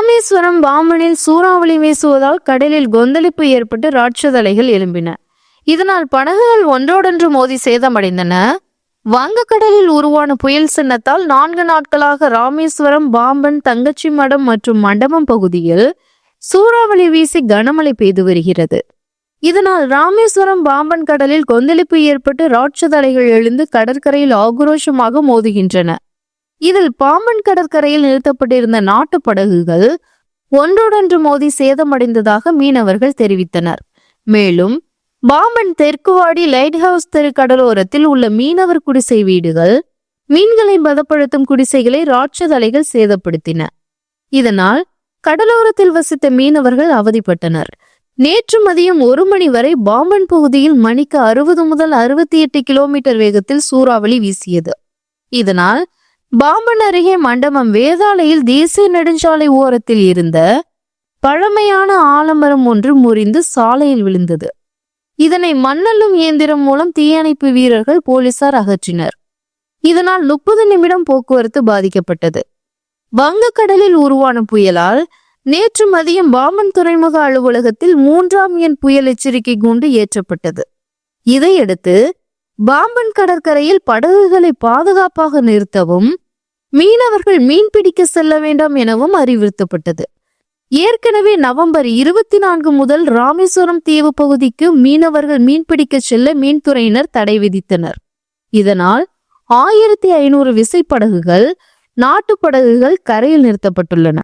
ராமேஸ்வரம் பாம்பனில் சூறாவளி வீசுவதால் கடலில் கொந்தளிப்பு ஏற்பட்டு ராட்சதலைகள் எழும்பின. இதனால் படகுகள் ஒன்றோடொன்று மோதி சேதமடைந்தன. வங்கக்கடலில் உருவான புயல் சின்னத்தால் நான்கு நாட்களாக ராமேஸ்வரம் பாம்பன் தங்கச்சி மடம் மற்றும் மண்டபம் பகுதியில் சூறாவளி வீசி கனமழை பெய்து வருகிறது. இதனால் ராமேஸ்வரம் பாம்பன் கடலில் கொந்தளிப்பு ஏற்பட்டு ராட்சதலைகள் எழுந்து கடற்கரையில் ஆக்ரோஷமாக மோதுகின்றன. இதில் பாம்பன் கடற்கரையில் நிறுத்தப்பட்டிருந்த நாட்டு படகுகள் ஒன்றோடொன்று மோதி சேதமடைந்ததாக மீனவர்கள் தெரிவித்தனர். மேலும் பாம்பன் தெற்குவாடி லைட் ஹவுஸ் தெரு கடலோரத்தில் உள்ள மீனவர் குடிசை வீடுகள் மீன்களை பதப்படுத்தும் குடிசைகளை ராட்சதலைகள் சேதப்படுத்தின. இதனால் கடலோரத்தில் வசித்த மீனவர்கள் அவதிப்பட்டனர். நேற்று மதியம் ஒரு மணி வரை பாம்பன் பகுதியில் மணிக்கு அறுபது முதல் அறுபத்தி எட்டு கிலோமீட்டர் வேகத்தில் சூறாவளி வீசியது. இதனால் பாம்பன் அருகே மண்டபம் வேதாலையில் தேசிய நெடுஞ்சாலை ஓரத்தில் இருந்த பழமையான ஆலமரம் ஒன்று முறிந்து சாலையில் விழுந்தது. இதனை மண்ணல்லும் இயந்திரம் மூலம் தீயணைப்பு வீரர்கள் போலீசார் அகற்றினர். இதனால் முப்பது நிமிடம் போக்குவரத்து பாதிக்கப்பட்டது. வங்கக்கடலில் உருவான புயலால் நேற்று மதியம் பாம்பன் துறைமுக அலுவலகத்தில் மூன்றாம் எண் புயல் எச்சரிக்கை குண்டு ஏற்றப்பட்டது. இதையடுத்து பாம்பன் கடற்கரையில் படகுகளை பாதுகாப்பாக நிறுத்தவும் மீனவர்கள் மீன் பிடிக்க செல்ல வேண்டாம் எனவும் அறிவுறுத்தப்பட்டது. ஏற்கனவே நவம்பர் இருபத்தி நான்கு முதல் ராமேஸ்வரம் தீவு பகுதிக்கு மீனவர்கள் மீன்பிடிக்க செல்ல மீன்துறையினர் தடை விதித்தனர். இதனால் ஆயிரத்தி ஐநூறு விசைப்படகுகள் நாட்டு படகுகள் கரையில் நிறுத்தப்பட்டுள்ளன.